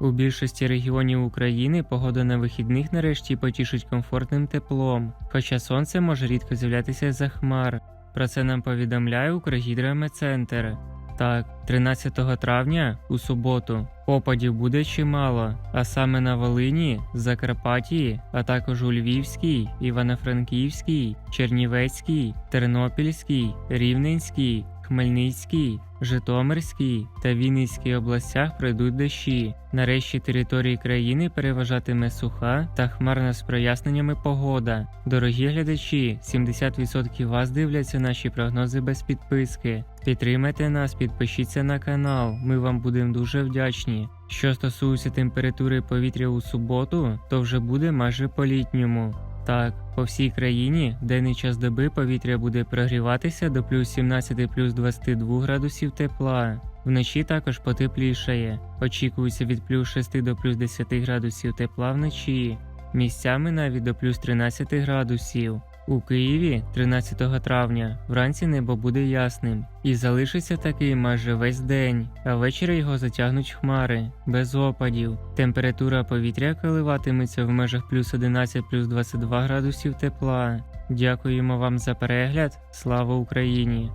У більшості регіонів України погода на вихідних нарешті потішить комфортним теплом, хоча сонце може рідко з'являтися за хмар. Про це нам повідомляє Укргідрометцентр. Так, 13 травня у суботу опадів буде чимало, а саме на Волині, Закарпатті, а також у Львівській, Івано-Франківській, Чернівецькій, Тернопільській, Рівненській, Хмельницькій, Житомирській та Вінницькій областях пройдуть дощі. Нарешті території країни переважатиме суха та хмарна з проясненнями погода. Дорогі глядачі, 70% вас дивляться наші прогнози без підписки. Підтримайте нас, підпишіться на канал. Ми вам будемо дуже вдячні. Що стосується температури повітря у суботу, то вже буде майже по-літньому. Так, по всій країні в денний час доби повітря буде прогріватися до плюс 17 плюс 22 градусів тепла. Вночі також потеплішає. Очікується від плюс 6 до плюс 10 градусів тепла вночі, місцями навіть до плюс 13 градусів. У Києві 13 травня вранці небо буде ясним і залишиться такий майже весь день, а ввечері його затягнуть хмари без опадів. Температура повітря коливатиметься в межах плюс 11 плюс 22 градусів тепла. Дякуємо вам за перегляд. Слава Україні!